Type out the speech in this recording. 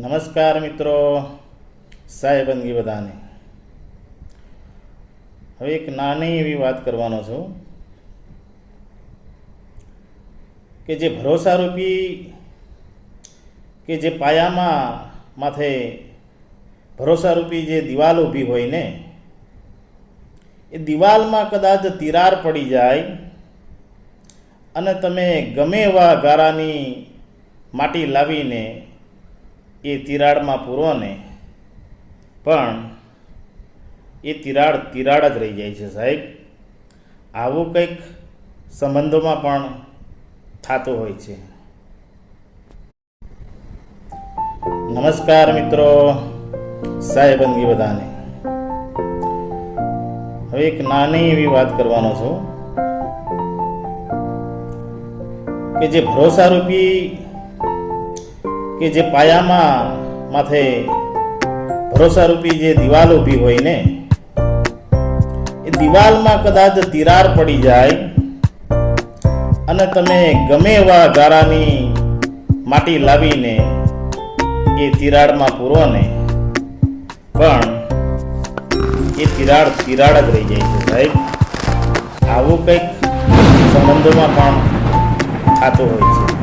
નમસ્કાર મિત્રો. સાહેબંદગી બધાને. હવે એક નાની એવી વાત કરવાનો છું. કે જે ભરોસારૂપી કે જે પાયામાં માથે ભરોસારૂપી જે દિવાલ ઊભી હોય ને, એ દિવાલમાં કદાચ તિરાર પડી જાય અને તમે ગમે એવા ગારાની માટી લાવીને એ તિરાડમાં પૂરો ને, પણ એ તિરાડ તિરાડ જ રહી જાય છે સાહેબ. આવું કંઈક સંબંધોમાં પણ થતું હોય છે. નમસ્કાર મિત્રો સાહેબંદગી બધાને. હવે એક નાની એવી વાત કરવાનો છું કે જે ભરોસારૂપી કે જે પાયામાં માથે ભરોસારૂપી જે દિવાલ ઊભી હોય ને, એ દિવાલમાં કદાચ તિરાર પડી જાય અને તમે ગમે એવા ગારાની માટી લાવીને એ તિરાડમાં પૂરો ને, પણ એ તિરાડ તિરાડ જ રહી જાય છે સાહેબ. આવું કંઈક સંબંધોમાં પણ થતું હોય છે.